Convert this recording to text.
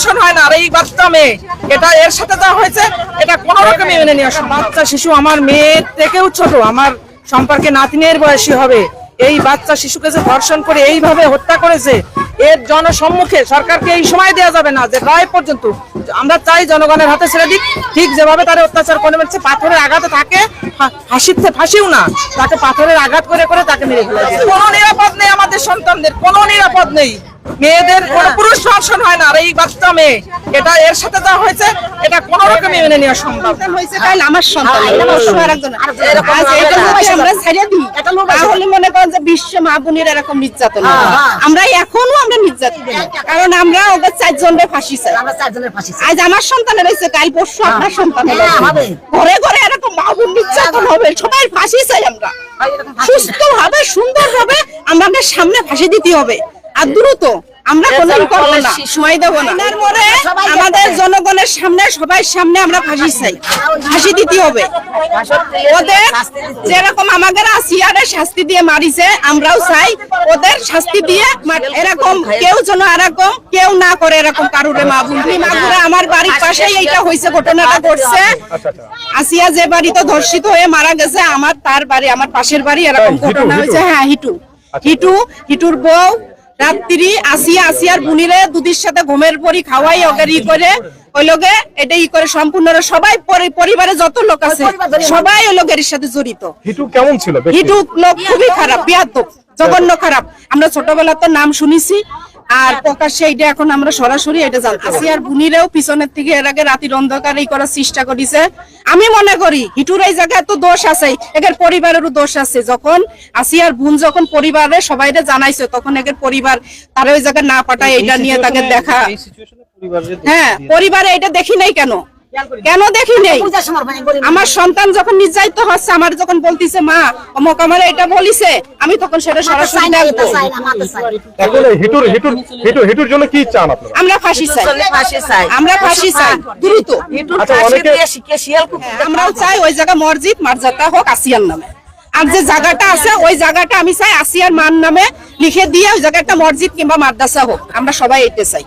ধর্ষণ হয় না, আর এই বাচ্চা মেয়ে এটা এর সাথে যা হয়েছে, এটা কোন রকমই মেনে নেওয়া। বাচ্চা শিশু আমার মেয়ের থেকেও ছোট, আমার সম্পর্কে নাতিনের বয়সী হবে এই বাচ্চা শিশুকে যে ধর্ষণ করে এইভাবে হত্যা করেছে, এর জনসম্মুখে সরকারকে এই সময় দেওয়া যাবে না, যে রায় পর্যন্ত আমরা চাই জনগণের হাতে ছেড়ে দিক, ঠিক যেভাবে তারা অত্যাচার করে মেরেছে, পাথরের আঘাতে থাকে ফাঁসিতে ফাঁসিও না, তাকে পাথরের আঘাত করে করে তাকে মেরে ফেলা হয়েছে। কোনো নিরাপদ নেই আমাদের সন্তানদের, কোনো নিরাপদ নেই মেয়েদের কোন পুরুষ ধর্ষণ হয় না। আর এই বাচ্চা মেয়ে এটা এর সাথে যা হয়েছে এটা কোন রকমই মেনে নেওয়া সম্ভব হয়েছে তাহলে আমার সন্তান এটা অবশ্য আরেকজন। আজ এটা যদি আমরা ছেড়ে দিই, তাহলে মনে করেন যে বিশ্ব মা বোনের এরকম নির্যাতন হবে। আমরা এখনও আমরা নির্যাতন কারণ আমরা ওদের চারজনের ফাঁসি চাই। আজ আমার সন্তানের হয়েছে কাল পরশু আপনার হ্যাঁ, হবে। ঘরে ঘরে এরকম মা বোন নির্যাতন হবে। সবাই ফাঁসি চাই আমরা। সুস্থ ভাবে সুন্দর ভাবে আমাদের সামনে ফাঁসি দিতে হবে। আর দ্রুত। আমরা কোনো করব না। সময় দেবো না। আমাদের জনগণের সামনে সবাই সামনে আমরা ফাঁসি চাই। ফাঁসি দিতে হবে। ওদের যেরকম আমাদের আসিয়ারে শাস্তি দিয়ে মারিছে আমরাও চাই। ওদের শাস্তি দিয়ে এরকম কেউ যেন এরকম কেউ না করে এরকম কারুরে মা বুঝলি মাগুরে আমার বাড়ির পাশেই এইটা হয়েছে ঘটনাটা ঘটছে। আসিয়া যে বাড়িতে ধর্ষিত হয়ে মারা গেছে আমার তার বাড়ি আমার পাশের বাড়ি এরকম ঘটনা হয়েছে। হ্যাঁ হিটু। হিটু হিটুর বউ রাত্রি আসিয়া আসিয়ার বুনিরে দুদির সাথে ঘুমের পরি খাওয়াই ওকে ই করে ওই লোকে এটা ই করে সম্পূর্ণ সবাই পরি- পরিবারে যত লোক আছে সবাই ওই লোকের সাথে জড়িত। হিটু কেমন ছিল? হিটু লোক খুবই খারাপ বিয়াদব জঘন্য খারাপ। আমরা ছোটবেলা তো নাম শুনিছি আর প্রকাশ্যে এটা এখন আমরা সরাসরি এটা জানতে আর বুনিরেও পিছনের থেকে এর আগে রাতির অন্ধকার এই করার চেষ্টা করিছে। আমি মনে করি হিটুর এই জায়গায় তো দোষ আছে এদের পরিবারেরও দোষ আছে। যখন আসিয়ার বোন যখন পরিবারে সবাইরে জানাইছে তখন এদের পরিবার তারা ওই জায়গায় না পাঠায় এটা নিয়ে তাকে দেখা। হ্যাঁ পরিবারে এটা দেখি নাই কেন? কেন দেখি নেই? আমার সন্তান যখন নির্যাতিত হচ্ছে আমার যখন বলতিছে মা অমুক আমার এটা বলিছে আমি তখন সেটা সরাসরি না, দেখব। এখন হিটুর হিটুর হিটুর জন্য কি চান আপনারা? আমরা ফাঁসি চাই। ফাঁসি চাই। আমরা ফাঁসি চাই। দ্রুত। আচ্ছা অনেকে শিয়াল কুকুর আমরাও চাই ওই জায়গা মসজিদ মার্জাতা হোক আসিয়ার নামে। আর যে জায়গাটা আছে ওই জায়গাটা আমি চাই আসিয়ার মান নামে লিখে দিয়ে ওই জায়গায় একটা মসজিদ কিংবা মাদ্রাসা হোক। আমরা সবাই এটা চাই।